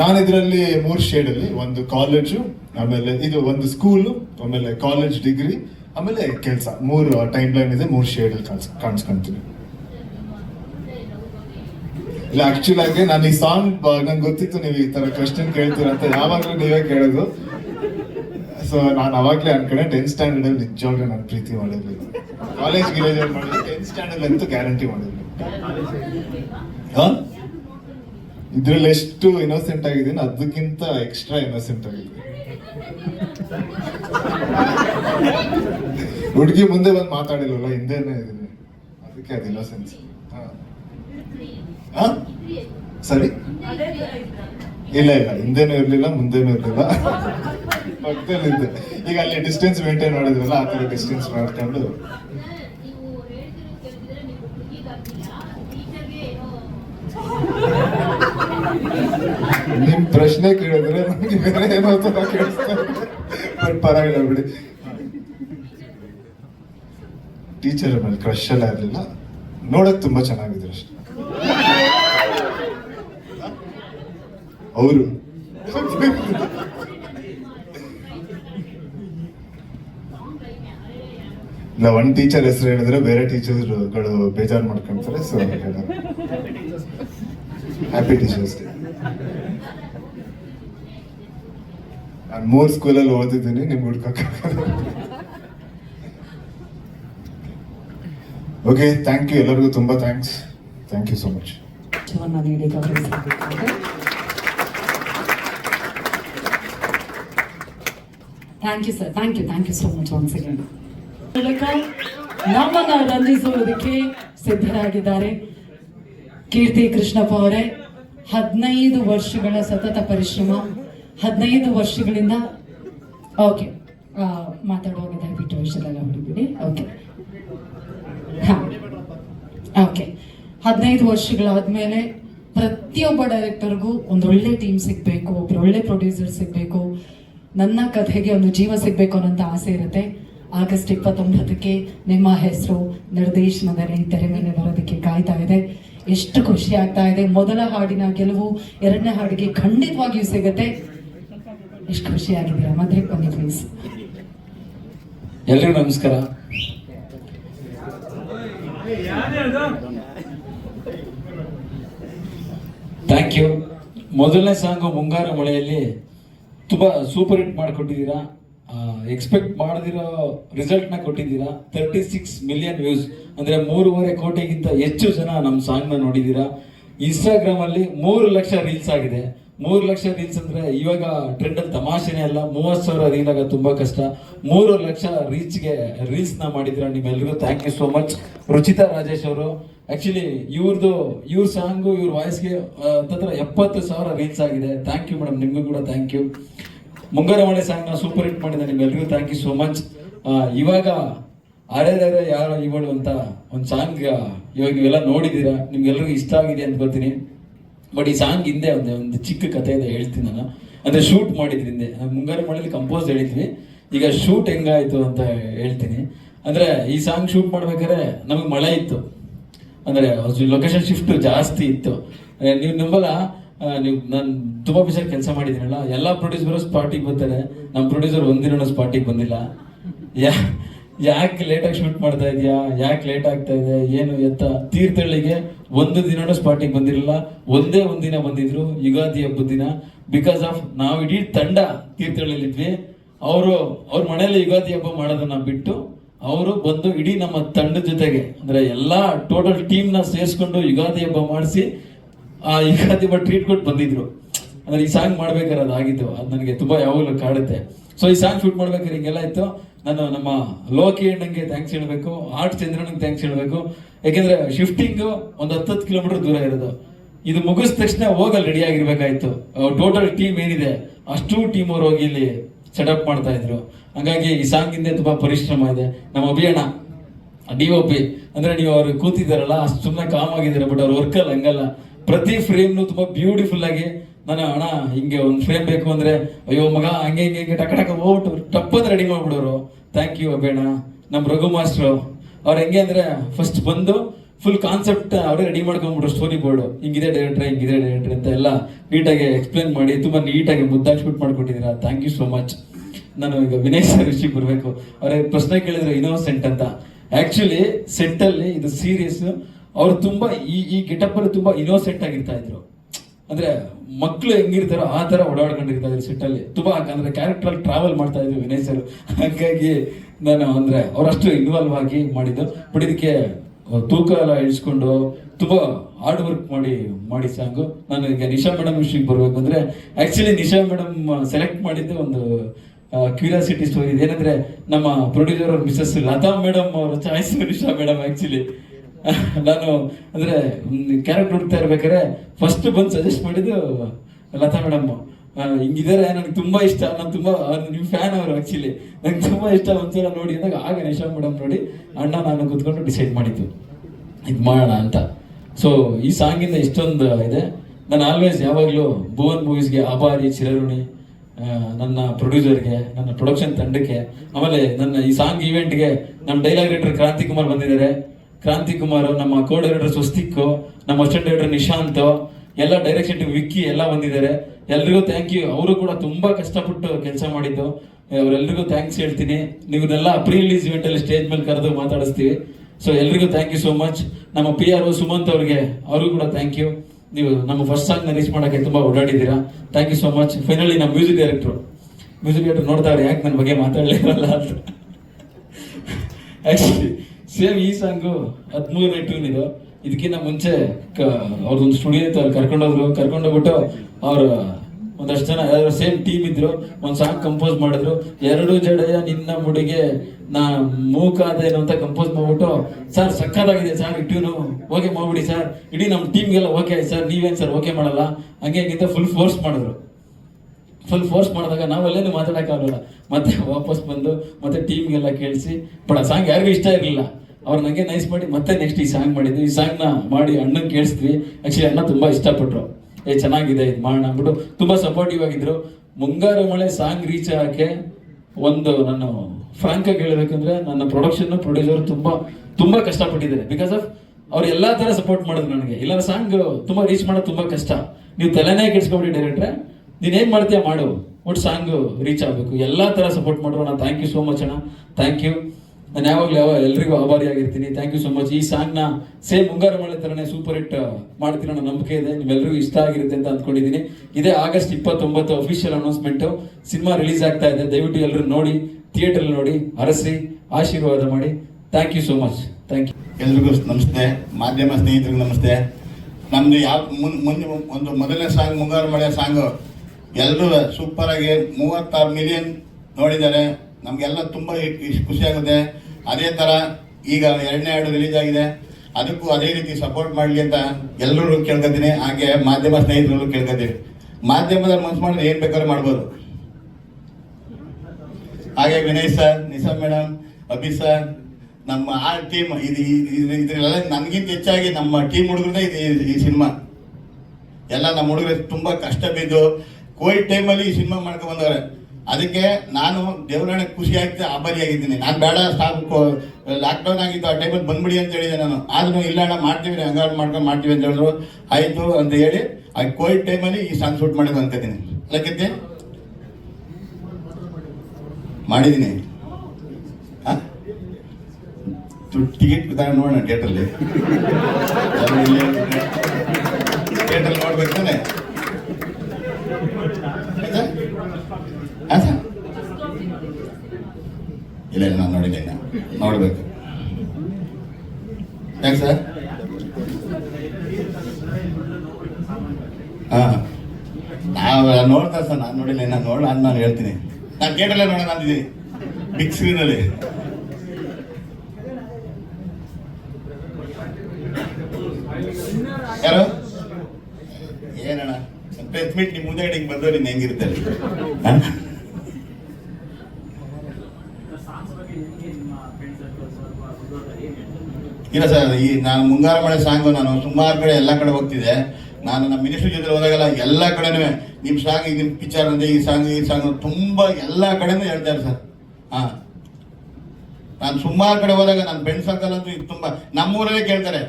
ನಾನು ಇದರಲ್ಲಿ ಮೂರು ಶೇಡ್ ಅಲ್ಲಿ, ಒಂದು ಕಾಲೇಜು ಆಮೇಲೆ ಇದು ಒಂದು ಸ್ಕೂಲು ಆಮೇಲೆ ಕಾಲೇಜ್ ಡಿಗ್ರಿ ಆಮೇಲೆ ಕೆಲಸ. ಮೂರು ಟೈಮ್ ಲೈನ್ ಇದೆ, ಮೂರು ಶೇಡ್ ಅಲ್ಲಿ ಕಾಣಿಸ್, ಕಾಣಿಸ್ಕೊಂತೀನಿ. ಇಲ್ಲ ಆಕ್ಚುಲ್ ಆಗಿ ನಾನು ಈ ಸಾಂಗ್ ನಂಗೆ ಗೊತ್ತಿತ್ತು ನೀವು ಈ ತರ ಕ್ವಶನ್ ಕೇಳ್ತೀರ ಅಂತ, ಯಾವಾಗಲೂ ನೀವೇ ಕೇಳೋದು. ಸೊ ನಾನು ಅವಾಗಲೇ ಅನ್ಕೊಂಡೆ ಟೆಂತ್ ಸ್ಟ್ಯಾಂಡರ್ಡ್ ಅಲ್ಲಿ ನಿಜವಾಗ್ಲೂ ನಾನು ಪ್ರೀತಿ ಮಾಡಿರ್ಲಿಲ್ಲ ಕಾಲೇಜ್ ಗಿಲೇಜ್ ಮಾಡಿ ಮಾಡಿದ್ರೆ ಟೆಂತ್ ಸ್ಟ್ಯಾಂಡರ್ಡ್ ಅಂತೂ ಗ್ಯಾರಂಟಿ ಮಾಡಿರ್ಲಿಲ್ಲ ಹಾ ಇದ್ರಲ್ಲಿ ಎಷ್ಟು ಇನ್ನೋಸೆಂಟ್ ಆಗಿದ್ದೀನಿ ಅದಕ್ಕಿಂತ ಎಕ್ಸ್ಟ್ರಾ ಇನ್ನೋಸೆಂಟ್ ಆಗಿದೆ ಹುಡುಗಿ ಮುಂದೆ ಬಂದು ಮಾತಾಡಿಲ್ವಲ್ಲ ಹಿಂದೆನೇ ಇದೀನಿ ಅದಕ್ಕೆ ಅದು ಇನ್ನೋಸೆನ್ಸ್ ಹಾ. ಸರಿ ಇಲ್ಲ ಇಲ್ಲ, ಹಿಂದೆನೂ ಇರ್ಲಿಲ್ಲ, ಮುಂದೆನೂ ಇರಲಿಲ್ಲ. ಪಕ್ಕದಲ್ಲಿದ್ದೆ ಈಗ ಅಲ್ಲಿ ಡಿಸ್ಟೆನ್ಸ್ ಮೇಂಟೈನ್ ಮಾಡಿದ್ರಲ್ಲ, ಆ ತರ ಡಿಸ್ಟೆನ್ಸ್ ಮಾಡ್ಕೊಂಡು. ನಿಮ್ ಪ್ರಶ್ನೆ ಕೇಳಿದ್ರೆ ನಮ್ಗೆ ಬೇರೆ ಏನೋ ತರ ಕೇಳಿಸ್ತಾರೆ ಬಟ್ ಪರವಾಗಿಲ್ಲ ಬಿಡಿ. ಟೀಚರ್ ಮೇಲೆ ಕ್ರಶ್ ಎಲ್ಲ ಇರಲಿಲ್ಲ. ನೋಡಕ್ ತುಂಬಾ ಚೆನ್ನಾಗಿದ್ರು ಅಷ್ಟೇ. ಅವರು ಇಲ್ಲ ಒಂದ್ ಟೀಚರ್ ಹೆಸರು ಹೇಳಿದ್ರೆ ಬೇರೆ ಟೀಚರ್ಗಳು ಬೇಜಾರು ಮಾಡ್ಕೊಂತಾರೆ ಸೊ ಹ್ಯಾಪಿ ಟೀಚರ್ಸ್ ಡೇ ನಾನು ಮೂರ್ ಸ್ಕೂಲಲ್ಲಿ ಓದಿದ್ದೀನಿ ನಿಮ್ಗೆ ಹುಡ್ಕಕ್ಕೆ ಓಕೆ ಥ್ಯಾಂಕ್ ಯು ಎಲ್ಲರಿಗೂ ತುಂಬಾ thanks thank you so much thank you sir thank you thank you so much once again ಮೂಲಕ ನಮ್ಮನ್ನ ರಂಜಿಸುವುದಕ್ಕೆ ಸಿದ್ಧರಾಗಿದ್ದಾರೆ. ಕೀರ್ತಿ ಕೃಷ್ಣಪ್ಪ ಅವರೇ, ಹದಿನೈದು ವರ್ಷಗಳ ಸತತ ಪರಿಶ್ರಮ, ಹದಿನೈದು ವರ್ಷಗಳಿಂದ, ಓಕೆ. ಮಾತಾಡುವಾಗ ದಯವಿಟ್ಟು ವಿಷಯದಲ್ಲ ಹೊಡಿಬಿಡಿ ಓಕೆ. ಹಾಂ. ಓಕೆ. ಹದಿನೈದು ವರ್ಷಗಳಾದ್ಮೇಲೆ ಪ್ರತಿಯೊಬ್ಬ ಡೈರೆಕ್ಟರ್ಗೂ ಒಂದು ಒಳ್ಳೆ ಟೀಮ್ ಸಿಗಬೇಕು ಒಬ್ರು ಒಳ್ಳೆ ಪ್ರೊಡ್ಯೂಸರ್ ಸಿಗಬೇಕು ನನ್ನ ಕಥೆಗೆ ಒಂದು ಜೀವ ಸಿಗಬೇಕು ಅನ್ನೋಂಥ ಆಸೆ ಇರುತ್ತೆ. ಆಗಸ್ಟ್ ಇಪ್ಪತ್ತೊಂಬತ್ತಕ್ಕೆ ನಿಮ್ಮ ಹೆಸರು ನಿರ್ದೇಶನದಲ್ಲಿ ತೆರೆ ಮೇಲೆ ಬರೋದಕ್ಕೆ ಕಾಯ್ತಾ ಇದೆ. ಎಷ್ಟು ಖುಷಿ ಆಗ್ತಾ ಇದೆ. ಮೊದಲ ಹಾಡಿನ ಗೆಲುವು ಎರಡನೇ ಹಾಡಿಗೆ ಖಂಡಿತವಾಗಿಯೂ ಸಿಗುತ್ತೆ. ಎಷ್ಟು ಖುಷಿ ಆಗಿದ್ದೀರಾ? ಮತ್ತೆ ಬನ್ನಿ ಪ್ಲೀಸ್ ಎಲ್ರಿಗೂ ನಮಸ್ಕಾರ. ಥ್ಯಾಂಕ್ ಯು ಮೊದಲನೇ ಸಾಂಗು ಮುಂಗಾರು ಮಳೆಯಲ್ಲಿ ತುಂಬ ಸೂಪರ್ ಹಿಟ್ ಮಾಡಿಕೊಟ್ಟಿದ್ದೀರಾ? ಎಕ್ಸ್ಪೆಕ್ಟ್ ಮಾಡದಿರೋ ರಿಸಲ್ಟ್ನ ಕೊಟ್ಟಿದ್ದೀರಾ? ತರ್ಟಿ ಸಿಕ್ಸ್ ಮಿಲಿಯನ್ ವ್ಯೂಸ್ ಅಂದರೆ ಮೂರುವರೆ ಕೋಟಿಗಿಂತ ಹೆಚ್ಚು ಜನ ನಮ್ಮ ಸಾಂಗ್ನ ನೋಡಿದ್ದೀರಾ? ಇನ್ಸ್ಟಾಗ್ರಾಮಲ್ಲಿ ಮೂರು ಲಕ್ಷ ರೀಲ್ಸ್ ಆಗಿದೆ. ಮೂರು ಲಕ್ಷ ರೀಲ್ಸ್ ಅಂದ್ರೆ ಇವಾಗ ಟ್ರೆಂಡ್ ಅಲ್ಲಿ ತಮಾಷೆನೇ ಅಲ್ಲ, ಮೂವತ್ತು ಸಾವಿರ ರೀಲ್ ಆಗ ತುಂಬಾ ಕಷ್ಟ. ಮೂರು ಲಕ್ಷ ರೀಚ್ಗೆ ನ ಮಾಡಿದ್ರ ನಿಮ್ಮೆಲ್ಲರಿಗೂ thank you so much Ruchita Rajesh ಅವರು. ಆಕ್ಚುಲಿ ಇವ್ರದ್ದು ಇವ್ರ ಸಾಂಗು ಇವ್ರ ವಾಯ್ಸ್ಗೆ ತತ್ರ ಎಪ್ಪತ್ತು ಸಾವಿರ ರೀಲ್ಸ್ ಆಗಿದೆ. ಥ್ಯಾಂಕ್ ಯು ಮೇಡಮ್ ನಿಮ್ಗೂ ಕೂಡ ಥ್ಯಾಂಕ್ ಯು ಮುಂಗಾರ ಮಳೆ ನ ಸೂಪರ್ ಹಿಟ್ ಮಾಡಿದ ನಿಮ್ಮೆಲ್ಲರಿಗೂ ಥ್ಯಾಂಕ್ ಯು ಸೋ ಮಚ್ ಇವಾಗ ಅರೆ ಯಾರು ಇವಳು ಅಂತ ಒಂದು ಸಾಂಗ್ ಇವಾಗ ಇವೆಲ್ಲ ನೋಡಿದ್ದೀರಾ? ನಿಮ್ಗೆಲ್ರಿಗೂ ಇಷ್ಟ ಆಗಿದೆ ಅಂತ ಗೊತ್ತೀನಿ. ಬಟ್ ಈ ಸಾಂಗ್ ಹಿಂದೆ ಒಂದು ಒಂದು ಚಿಕ್ಕ ಕಥೆ ಇದೆ ಹೇಳ್ತೀನಿ ನಾನು. ಅಂದ್ರೆ ಶೂಟ್ ಮಾಡಿದ್ರಿಂದ ಮುಂಗಾರು ಮಳೆಯಲ್ಲಿ ಕಂಪೋಸ್ ಹೇಳಿದ್ವಿ. ಈಗ ಶೂಟ್ ಹೆಂಗಾಯಿತು ಅಂತ ಹೇಳ್ತೀನಿ. ಅಂದ್ರೆ ಈ ಸಾಂಗ್ ಶೂಟ್ ಮಾಡ್ಬೇಕಾದ್ರೆ ನಮಗೆ ಮಳೆ ಇತ್ತು. ಅಂದ್ರೆ ಲೊಕೇಶನ್ ಶಿಫ್ಟ್ ಜಾಸ್ತಿ ಇತ್ತು. ನೀವು ನಂಬಲ್ಲ? ನೀವು ನಾನು ತುಂಬಾ ಪಿಕ್ಚರ್ ಕೆಲಸ ಮಾಡಿದ್ದೀನಲ್ಲ ಎಲ್ಲ ಪ್ರೊಡ್ಯೂಸರು ಸ್ಪಾಟಿಗೆ ಬರ್ತಾರೆ ನಮ್ಮ ಪ್ರೊಡ್ಯೂಸರ್ ಒಂದಿನ ಸ್ಪಾಟಿಗೆ ಬಂದಿಲ್ಲ. ಯಾ ಯಾಕೆ ಲೇಟಾಗಿ ಶೂಟ್ ಮಾಡ್ತಾ ಇದೆಯಾ? ಯಾಕೆ ಲೇಟ್ ಆಗ್ತಾ ಇದೆ? ಏನು ಎತ್ತ? ತೀರ್ಥಳ್ಳಿಗೆ ಒಂದು ದಿನನೂ ಸ್ಪಾಟಿಗೆ ಬಂದಿರಲಿಲ್ಲ. ಒಂದೇ ಒಂದಿನ ಬಂದಿದ್ರು. ಯುಗಾದಿ ಹಬ್ಬದ ದಿನ. ಬಿಕಾಸ್ ಆಫ್ ನಾವು ಇಡೀ ತಂಡ ತೀರ್ಥಹಳ್ಳಿಲಿ ಇದ್ವಿ. ಅವರು, ಅವ್ರ ಮನೆಯಲ್ಲಿ ಯುಗಾದಿ ಹಬ್ಬ ಮಾಡೋದನ್ನ ಬಿಟ್ಟು ಅವರು ಬಂದು ಇಡೀ ನಮ್ಮ ತಂಡದ ಜೊತೆಗೆ, ಅಂದ್ರೆ ಎಲ್ಲಾ ಟೋಟಲ್ ಟೀಮ್ನ ಸೇರಿಸ್ಕೊಂಡು ಯುಗಾದಿ ಹಬ್ಬ ಮಾಡಿಸಿ, ಆ ಯುಗಾದಿ ಹಬ್ಬ ಟ್ರೀಟ್ ಕೊಟ್ಟು ಬಂದಿದ್ರು. ಅಂದ್ರೆ ಈ ಸಾಂಗ್ ಮಾಡ್ಬೇಕಾದ್ರೆ ಅದಾಗಿತ್ತು ಅದು ನನಗೆ ತುಂಬಾ ಯಾವಾಗಲೂ ಕಾಡುತ್ತೆ. ಸೊ ಈ ಸಾಂಗ್ ಶೂಟ್ ಮಾಡ್ಬೇಕಾದ್ರೆ ಹಿಂಗೆಲ್ಲ ಇತ್ತು ನಾನು ನಮ್ಮ ಲೋಕಿ ಅಣ್ಣಂಗೆ ಥ್ಯಾಂಕ್ಸ್ ಹೇಳಬೇಕು ಆರ್ಟ್ ಚಂದ್ರನಿಗೆ ಥ್ಯಾಂಕ್ಸ್ ಹೇಳಬೇಕು. ಯಾಕೆಂದ್ರೆ ಶಿಫ್ಟಿಂಗ್ ಒಂದು ಹತ್ತತ್ತು ಕಿಲೋಮೀಟರ್ ದೂರ ಇರೋದು. ಇದು ಮುಗಿದ ತಕ್ಷಣ ಹೋಗಲ್ಲಿ ರೆಡಿ ಆಗಿರ್ಬೇಕಾಯ್ತು. ಟೋಟಲ್ ಟೀಮ್ ಏನಿದೆ, ಅಷ್ಟು ಟೀಮ್ ಅವ್ರು ಹೋಗಿ ಇಲ್ಲಿ ಸೆಟಪ್ ಮಾಡ್ತಾ ಇದ್ರು. ಹಂಗಾಗಿ ಈ ಸಾಂಗ್ ಹಿಂದೆ ತುಂಬಾ ಪರಿಶ್ರಮ ಇದೆ. ನಮ್ಮ ಅಭಿಯಾನ ಡಿ ಒ ಪಿ ಅಂದ್ರೆ ನೀವು ಅವ್ರು ಕೂತಿದ್ದಾರಲ್ಲ, ಅಷ್ಟು ಸುಮ್ಮನೆ ಕಾಮ್ ಆಗಿದ್ದಾರೆ ಬಟ್ ಅವ್ರ ವರ್ಕಲ್ಲಿ ಹಂಗಲ್ಲ. ಪ್ರತಿ ಫ್ರೇಮ್ನು ತುಂಬಾ ಬ್ಯೂಟಿಫುಲ್ ಆಗಿ ನಾನು, ಅಣ್ಣ, ಹಿಂಗೆ ಒಂದು ಫ್ರೇಮ್ ಬೇಕು ಅಂದ್ರೆ, ಅಯ್ಯೋ, ಮಗ, ಹಂಗೆ, ಹಿಂಗೆ ಹಿಂಗೆ, ಟಕ ಟಕ, ಹೋಗ್ಬಿಟ್ಟು ಟಪ್ಪದ್ ರೆಡಿ ಮಾಡ್ಬಿಡೋರು. ಥ್ಯಾಂಕ್ ಯು ಅಬೇಣ ನಮ್ಮ ರಘು ಮಾಸ್ಟ್ರು ಅವ್ರು. ಹೆಂಗೆ ಅಂದ್ರೆ ಫಸ್ಟ್ ಬಂದು ಫುಲ್ ಕಾನ್ಸೆಪ್ಟ್ ಅವರೇ ರೆಡಿ ಮಾಡ್ಕೊಂಡ್ಬಿಟ್ರು ಸ್ಟೋರಿ ಬೋರ್ಡು ಹಿಂಗಿದೆ ಡೈರೆಕ್ಟ್ರೆ ಹಿಂಗಿದೆ ಡೈರೆಕ್ಟ್ರೆ ಅಂತ ಎಲ್ಲ ನೀಟಾಗಿ ಎಕ್ಸ್ಪ್ಲೇನ್ ಮಾಡಿ, ತುಂಬಾ ನೀಟಾಗಿ ಮುದ್ದಾಗಿ ಶೂಟ್ ಮಾಡ್ಕೊಟ್ಟಿದ್ದೀರಾ. ಥ್ಯಾಂಕ್ ಯು ಸೋ ಮಚ್ ನಾನು ಈಗ ವಿನಯ್ ಸರ್ ವಿಷಯಕ್ಕೆ ಬರಬೇಕು ಅವರೇ ಪ್ರಶ್ನೆ ಕೇಳಿದ್ರು ಇನೋಸೆಂಟ್ ಅಂತ. ಆ್ಯಕ್ಚುಲಿ ಸೆಟ್ ಅಲ್ಲಿ ಇದು ಸೀರಿಯಸ್ ಅವ್ರು ತುಂಬಾ ಈ ಈ ಗೆಟಪ್ ಅಲ್ಲಿ ತುಂಬಾ ಇನೋಸೆಂಟ್ ಆಗಿರ್ತಾ ಇದ್ರು. ಅಂದ್ರೆ ಮಕ್ಕಳು ಹೆಂಗಿರ್ತಾರೋ ಆ ತರ ಓಡಾಡ್ಕೊಂಡಿರ್ತಾ ಇದ್ರು ಸಿಟ್ಟಲ್ಲಿ. ತುಂಬಾ ಅಂದ್ರೆ ಕ್ಯಾರೆಕ್ಟರ್ ಅಲ್ಲಿ ಟ್ರಾವೆಲ್ ಮಾಡ್ತಾ ಇದ್ರು ವಿನಯ್ ಸರ್ ಹಾಗಾಗಿ ನಾನು ಅಂದ್ರೆ ಅವರಷ್ಟು ಇನ್ವಾಲ್ವ್ ಆಗಿ ಮಾಡಿದ್ದು. ಬಟ್ ಇದಕ್ಕೆ ತೂಕ ಎಲ್ಲ ಇಳಿಸ್ಕೊಂಡು ತುಂಬಾ ಹಾರ್ಡ್ ವರ್ಕ್ ಮಾಡಿ ಮಾಡಿ ಸಾಂಗು ನಾನು ಈಗ ನಿಶಾ ಮೇಡಮ್ ವಿಷಯಕ್ಕೆ ಬರ್ಬೇಕು ಅಂದ್ರೆ ಆಕ್ಚುಲಿ ನಿಶಾ ಮೇಡಮ್ ಸೆಲೆಕ್ಟ್ ಮಾಡಿದ್ದು ಒಂದು ಕ್ಯೂರಿಯಾಸಿಟಿ ಸ್ಟೋರಿ ಇದೆ ಏನಂದ್ರೆ ನಮ್ಮ ಪ್ರೊಡ್ಯೂಸರ್ ಅವ್ರ ಮಿಸಸ್ ಲತಾ ಮೇಡಮ್ ಅವರ ಚಾಯ್ಸ್ ನಿಶಾ ಮೇಡಮ್ ಆಕ್ಚುಲಿ ನಾನು ಅಂದ್ರೆ ಕ್ಯಾರೆಕ್ಟರ್ ಹುಡ್ತಾ ಇರ್ಬೇಕಾದ್ರೆ ಫಸ್ಟ್ ಬಂದು ಸಜೆಸ್ಟ್ ಮಾಡಿದ್ದು ಲತಾ ಮೇಡಮ್ ಹಿಂಗಿದ್ದಾರೆ ನನಗೆ ತುಂಬಾ ಇಷ್ಟ. ನಾನು ತುಂಬಾ ನಿಮ್ಮ ಫ್ಯಾನ್ ಅವರು ಆಕ್ಚುಲಿ ನಂಗೆ ತುಂಬಾ ಇಷ್ಟ ಒಂದ್ಸಲ ನೋಡಿ ಅಂದಾಗ ಆಗ ನಿಶಾ ಮೇಡಮ್ ನೋಡಿ, ಅಣ್ಣ, ನಾನು ಕುತ್ಕೊಂಡು ಡಿಸೈಡ್ ಮಾಡಿದ್ದು. ಇದು ಮಾಡೋಣ ಅಂತ. ಸೊ ಈ ಸಾಂಗಿಂದ ಇಷ್ಟೊಂದು ಇದೆ. ನಾನು ಆಲ್ವೇಸ್ ಯಾವಾಗಲೂ ಭುವನ್ ಮೂವೀಸ್ಗೆ ಆಭಾರಿ ಚಿರಋಣಿ ನನ್ನ ಪ್ರೊಡ್ಯೂಸರ್ಗೆ ನನ್ನ ಪ್ರೊಡಕ್ಷನ್ ತಂಡಕ್ಕೆ, ಆಮೇಲೆ ನನ್ನ ಈ ಸಾಂಗ್ ಈವೆಂಟ್ಗೆ ನಮ್ಮ ಡೈಲಾಗ್ ರೈಟರ್ ಕ್ರಾಂತಿ ಕುಮಾರ್ ಬಂದಿದ್ದಾರೆ. ಕ್ರಾಂತಿ ಕುಮಾರ್ ನಮ್ಮ ಕೋ ಡೈರೆಕ್ಟರ್ ಸ್ವಸ್ತಿಕ್ಕು ನಮ್ಮ ಅಸಿಸ್ಟೆಂಟ್ ಡೈರೆಕ್ಟರ್ ನಿಶಾಂತ್, ಎಲ್ಲ ಡೈರೆಕ್ಷನ್ ಟೀಮ್ ವಿಕ್ಕಿ ಎಲ್ಲ ಬಂದಿದ್ದಾರೆ. ಎಲ್ರಿಗೂ ಥ್ಯಾಂಕ್ ಯು ಅವರು ಕೂಡ ತುಂಬಾ ಕಷ್ಟಪಟ್ಟು ಕೆಲಸ ಮಾಡಿದ್ದು. ಅವರೆಲ್ಲರಿಗೂ ಥ್ಯಾಂಕ್ಸ್ ಹೇಳ್ತೀನಿ. ನೀವನ್ನೆಲ್ಲ ಪ್ರೀ ರಿಲೀಸ್ ಇವೆಂಟ್ ಅಲ್ಲಿ ಸ್ಟೇಜ್ ಮೇಲೆ ಕರೆದು ಮಾತಾಡಿಸ್ತೀವಿ. ಸೊ ಎಲ್ರಿಗೂ ಥ್ಯಾಂಕ್ ಯು ಸೋ ಮಚ್ ನಮ್ಮ ಪಿ ಆರ್ ಸುಮಂತ್ ಅವ್ರಿಗೆ, ಅವ್ರಿಗೂ ಕೂಡ ಥ್ಯಾಂಕ್ ಯು ನೀವು ನಮ್ಮ ಫಸ್ಟ್ ಸಾಂಗ್ನ ರೀಚ್ ಮಾಡೋಕ್ಕೆ ತುಂಬಾ ಓಡಾಡಿದ್ದೀರಾ. Thank you so much finally ನಮ್ಮ ಮ್ಯೂಸಿಕ್ ಡೈರೆಕ್ಟರ್ ಮ್ಯೂಸಿಕ್ ಡೈರೆಕ್ಟರ್ ನೋಡ್ತಾರೆ ಯಾಕೆ ನನ್ನ ಬಗ್ಗೆ ಮಾತಾಡಲಿಲ್ಲ ಅಂತ? ಆಕ್ಚುಲಿ ಸೇಮ್ ಈ ಸಾಂಗು ಹದಿಮೂರನೇ ಟ್ಯೂನ್ ಇದು. ಇದಕ್ಕಿಂತ ಮುಂಚೆ ಅವ್ರದ್ದೊಂದು ಸ್ಟುಡಿಯೋ ಇತ್ತು, ಅಲ್ಲಿ ಕರ್ಕೊಂಡೋದ್ರು ಕರ್ಕೊಂಡೋಗ್ಬಿಟ್ಟು ಅವ್ರು ಒಂದಷ್ಟು ಜನ ಸೇಮ್ ಟೀಮ್ ಇದ್ರು, ಒಂದು ಸಾಂಗ್ ಕಂಪೋಸ್ ಮಾಡಿದ್ರು. ಎರಡು ಜಡೆಯ ನಿನ್ನ ಮುಡಿಗೆ ನಾ ಮೂಕಾದೇನು ಅಂತ ಕಂಪೋಸ್ ಮಾಡ್ಬಿಟ್ಟು, ಸರ್ ಸಕ್ಕತ್ತಾಗಿದೆ ಸರ್, ಈ ಟ್ಯೂನು ಓಕೆ ಮಾಡ್ಬಿಡಿ ಸರ್. ಇಡೀ ನಮ್ಮ ಟೀಮ್ಗೆಲ್ಲ ಓಕೆ ಸರ್. ನೀವೇನು ಸರ್ ಓಕೆ ಮಾಡಲ್ಲ? ಹಂಗೆ ಹಂಗಿಂತ ಫುಲ್ ಫೋರ್ಸ್ ಮಾಡಿದ್ರು. ಫುಲ್ ಫೋರ್ಸ್ ಮಾಡಿದಾಗ ನಾವು ಅಲ್ಲೇನು ಮಾತಾಡೋಕ್ಕಾಗಲ್ಲ ಮತ್ತೆ ವಾಪಸ್ ಬಂದು ಮತ್ತೆ ಟೀಮ್ಗೆಲ್ಲ ಕೇಳಿಸಿ, ಬಟ್ ಆ ಸಾಂಗ್ ಯಾರಿಗೂ ಇಷ್ಟ ಇರಲಿಲ್ಲ. ಅವ್ರು ನನಗೆ ನೈಸ್ ಮಾಡಿ ಮತ್ತೆ ನೆಕ್ಸ್ಟ್ ಈ ಸಾಂಗ್ ಮಾಡಿದ್ವಿ. ಈ ಸಾಂಗ್ನ ಮಾಡಿ ಅಣ್ಣನ ಕೇಳಿಸ್ತೀವಿ ಆ್ಯಕ್ಚುಲಿ ಅಣ್ಣ ತುಂಬ ಇಷ್ಟಪಟ್ಟರು ಏ, ಚೆನ್ನಾಗಿದೆ ಇದು ಮಾಡೋಣ ಅಂದ್ಬಿಟ್ಟು ತುಂಬ ಸಪೋರ್ಟಿವ್ ಆಗಿದ್ರು. ಮುಂಗಾರು ಮಳೆ ಸಾಂಗ್ ರೀಚ್ ಆಗಕ್ಕೆ ಒಂದು ನಾನು ಫ್ರಾಂಕ್ ಆಗಿ ಹೇಳ್ಬೇಕಂದ್ರೆ ನನ್ನ ಪ್ರೊಡಕ್ಷನ್ ಪ್ರೊಡ್ಯೂಸರ್ ತುಂಬಾ ತುಂಬಾ ಕಷ್ಟಪಟ್ಟಿದ್ದಾರೆ. ಬಿಕಾಸ್ ಆಫ್ ಅವ್ರು ಎಲ್ಲಾ ತರ ಸಪೋರ್ಟ್ ಮಾಡಿದ್ರು ನನಗೆ. ಇಲ್ಲ ಸಾಂಗ್ ತುಂಬಾ ರೀಚ್ ಮಾಡೋದು ತುಂಬಾ ಕಷ್ಟ. ನೀವು ತಲೆನೇ ಕೆಡ್ಸ್ಕೊಬಿಡಿ ಡೈರೆಕ್ಟ್ರೆ ನೀನ್ ಏನ್ ಮಾಡ್ತೀಯ ಮಾಡು. ಒಟ್ಟು ಸಾಂಗ್ ರೀಚ್ ಆಗಬೇಕು. ಎಲ್ಲಾ ತರ ಸಪೋರ್ಟ್ ಮಾಡಿದ್ರು ನಾನು ಥ್ಯಾಂಕ್ ಯು ಸೋ ಮಚ್ ಅಣ್ಣ. ಥ್ಯಾಂಕ್ ಯು ನಾನು ಯಾವಾಗಲೂ ಯಾವ ಎಲ್ರಿಗೂ ಆಭಾರಿಯಾಗಿರ್ತೀನಿ. ಥ್ಯಾಂಕ್ ಯು ಸೊ ಮಚ್ ಈ ಸಾಂಗ್ನ ಸೇಮ್ ಮುಂಗಾರು ಮಳೆ ಥರನೇ ಸೂಪರ್ ಹಿಟ್ ಮಾಡ್ತೀನಿ ಅನ್ನೋ ನಂಬಿಕೆ ಇದೆ. ನಿಮ್ಮೆಲ್ಲರಿಗೂ ಇಷ್ಟ ಆಗಿರುತ್ತೆ ಅಂತ ಅಂದ್ಕೊಂಡಿದ್ದೀನಿ ಇದೇ ಆಗಸ್ಟ್ ಇಪ್ಪತ್ತೊಂಬತ್ತು ಅಫಿಷಿಯಲ್ ಅನೌನ್ಸ್ಮೆಂಟು ಸಿನಿಮಾ ರಿಲೀಸ್ ಆಗ್ತಾ ಇದೆ. ದಯವಿಟ್ಟು ಎಲ್ಲರೂ ನೋಡಿ ಥಿಯೇಟರ್ ನೋಡಿ, ಅರಸಿ, ಆಶೀರ್ವಾದ ಮಾಡಿ. Thank you so much thank you ಎಲ್ರಿಗೂ ನಮಸ್ತೆ. ಮಾಧ್ಯಮ ಸ್ನೇಹಿತರಿಗೆ ನಮಸ್ತೆ. ನಮ್ದು ಯಾವ ಮುನ್, ಮುಂದೆ ಒಂದು ಮೊದಲನೇ ಸಾಂಗ್ ಮುಂಗಾರು ಮಳೆ ಸಾಂಗು ಎಲ್ಲರೂ ಸೂಪರ್ ಆಗಿ ಮೂವತ್ತಾರು ಮಿಲಿಯನ್ ನೋಡಿದ್ದಾರೆ. ನಮಗೆಲ್ಲ ತುಂಬ ಖುಷಿಯಾಗುತ್ತೆ. ಅದೇ ಥರ ಈಗ ಎರಡನೇ ಎರಡು ರಿಲೀಸ್ ಆಗಿದೆ. ಅದಕ್ಕೂ ಅದೇ ರೀತಿ ಸಪೋರ್ಟ್ ಮಾಡಲಿ ಅಂತ ಎಲ್ಲರೂ ಕೇಳ್ಕೊತೀನಿ ಹಾಗೆ ಮಾಧ್ಯಮ ಸ್ನೇಹಿತರಲ್ಲೂ ಕೇಳ್ಕೊತೀನಿ ಮಾಧ್ಯಮದಲ್ಲಿ ಮನಸ್ಸು ಮಾಡಿದ್ರೆ ಏನು ಬೇಕಾದ್ರೂ ಮಾಡ್ಬೋದು. ಹಾಗೆ Vinay sir Nisha madam Abhi sir, ನಮ್ಮ ಆ ಟೀಮ್ ಇದು ಇದು- ಇದ್ರೆಲ್ಲ ನನಗಿಂತ ಹೆಚ್ಚಾಗಿ ನಮ್ಮ ಟೀಮ್ ಹುಡುಗರದೇ ಇದು ಈ- ಈ ಸಿನಿಮಾ. ಎಲ್ಲ ನಮ್ಮ ಹುಡುಗರು ತುಂಬಾ ಕಷ್ಟ ಬಿದ್ದು, ಕೋವಿಡ್ ಟೈಮಲ್ಲಿ ಈ ಸಿನಿಮಾ ಮಾಡ್ಕೊಂಡು ಬಂದವ್ರೆ. ಅದಕ್ಕೆ ನಾನು ದೇವರಾಣೆ ಖುಷಿ ಆಗ್ತಾ ಆಭಾರಿಯಾಗಿದ್ದೀನಿ ನಾನು ಬೇಡ ಸ್ಟಾಪ್ ಲಾಕ್ಡೌನ್ ಆಗಿತ್ತು, ಆ ಟೈಮಲ್ಲಿ ಬಂದ್ಬಿಡಿ ಅಂತ ಹೇಳಿದೆ ನಾನು. ಆದ್ರೂ ಇಲ್ಲ ಅಣ್ಣ, ಮಾಡ್ತೀವಿ ಹಂಗಾರು ಮಾಡ್ಕೊಂಡು ಮಾಡ್ತೀವಿ ಅಂತ ಹೇಳಿದ್ರು. ಆಯ್ತು ಅಂತ ಹೇಳಿ, ಆ ಕೋವಿಡ್ ಟೈಮಲ್ಲಿ ಈ ಸಾಂಗ್ ಶೂಟ್ ಮಾಡಿದ್ದು ಅಂತಿದ್ದೀನಿ ಅದಕ್ಕೆ ಮಾಡಿದ್ದೀನಿ. ಟಿಕೆಟ್ ತಗೊಂಡು ನೋಡೋಣ ಥಿಯೇಟ್ರಲ್ಲಿ ಥಿಯೇಟ್ರಲ್ಲಿ ನೋಡ್ಬೇಕು ತಾನೆ ಆಯ್ತಾ? ಆಯ್ತಾ? ಇಲ್ಲ ನಾನು ನೋಡಿಲ್ಲ ನೋಡ್ಬೇಕು. ಯಾಕೆ ಸರ್ ಹಾ ನಾವು ನೋಡ್ತಾ ಸರ್ ನಾನು ನೋಡಿಲ್ಲ ನಾನು ನೋಡ ಅಂತ ನಾನು ಹೇಳ್ತೀನಿ. ನಾನು ಗೇಟಲ್ಲೇ ನೋಡೋಣ ಅಂತಿದ್ದೀನಿ ಬಿಗ್ ಸ್ಕ್ರೀನಲ್ಲಿ ಯಾರು? ಏನಣ್ಣ? ಪ್ರೆಸ್ ಮೀಟ್ ನಿಮ್ಮ ಮುಂದೆ ಹಿಂಗೆ ಬಂದವ್ರು ಇನ್ನು ಹೆಂಗಿರುತ್ತೆ ಅಲ್ಲಿ? ಹ? ಇಲ್ಲ ಸರ್, ಈ ನಾನು ಮುಂಗಾರು ಮಳೆ ಸಾಂಗು ನಾನು ಸುಮಾರು ಕಡೆ ಎಲ್ಲ ಕಡೆ ಹೋಗ್ತಿದ್ದೆ. ನಾನು ನಮ್ಮ ಮಿನಿಸ್ಟ್ರಿ ಜೊತೆ ಹೋದಾಗೆಲ್ಲ ಎಲ್ಲ ಕಡೆನೂ ನಿಮ್ಮ ಸಾಂಗ್ ನಿಮ್ಮ ಪಿಕ್ಚರ್ ಅಂದ್ರೆ ಈ ಸಾಂಗ್ ಈ ಸಾಂಗ್ ತುಂಬ ಎಲ್ಲ ಕಡೆನೂ ಹೇಳ್ತಾರೆ ಸರ್. ಹಾಂ. ನಾನು ಸುಮಾರು ಕಡೆ ಹೋದಾಗ ನನ್ನ ಫ್ರೆಂಡ್ ಸರ್ಕಲ್ ಅಂತೂ ಇದು ತುಂಬ, ನಮ್ಮೂರಲ್ಲೇ ಕೇಳ್ತಾರೆ.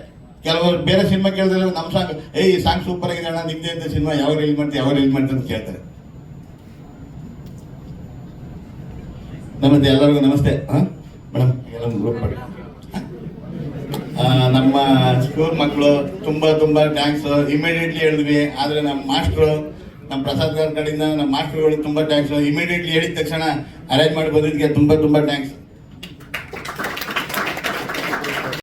ಕೆಲವರು ಬೇರೆ ಸಿನಿಮಾ ಕೇಳಿದ್ರೆ ನಮ್ಮ ಸಾಂಗ್, ಏಯ್, ಈ ಸಾಂಗ್ ಸೂಪರ್ ಆಗಿದೆ ಅಣ್ಣ ನಿಮ್ಮದೇ ಅಂತ ಸಿನಿಮಾ ಯಾವಾಗ ರಿಲೀಸ್ ಮಾಡ್ತೀವಿ ಯಾವಾಗ ರಿಲೀಸ್ ಮಾಡ್ತೀವಿ ಅಂತ ಕೇಳ್ತಾರೆ. ನಮಸ್ತೆ, ಎಲ್ಲರಿಗೂ ನಮಸ್ತೆ. ಹಾಂ? ಮೇಡಮ್ ಎಲ್ಲರೂ ಗ್ರೂಪ್ ಮಾಡಿ. ನಮ್ಮ ಸ್ಕೂಲ್ ಮಕ್ಕಳು ತುಂಬ ತುಂಬ ಥ್ಯಾಂಕ್ಸ್ ಇಮಿಡಿಯೇಟ್ಲಿ ಹೇಳಿದ್ವಿ. ಆದರೆ ನಮ್ಮ ಮಾಸ್ಟ್ರು ನಮ್ಮ ಪ್ರಸಾದ್ ಗಾರ್ ಕಡೆಯಿಂದ ನಮ್ಮ ಮಾಸ್ಟ್ರುಗಳು ತುಂಬ ಥ್ಯಾಂಕ್ಸ್ ಇಮಿಡಿಯೇಟ್ಲಿ ಹೇಳಿದ ತಕ್ಷಣ ಅರೇಂಜ್ ಮಾಡಿ ಬಂದಿದ್ದಕ್ಕೆ ತುಂಬ ತುಂಬ ಥ್ಯಾಂಕ್ಸ್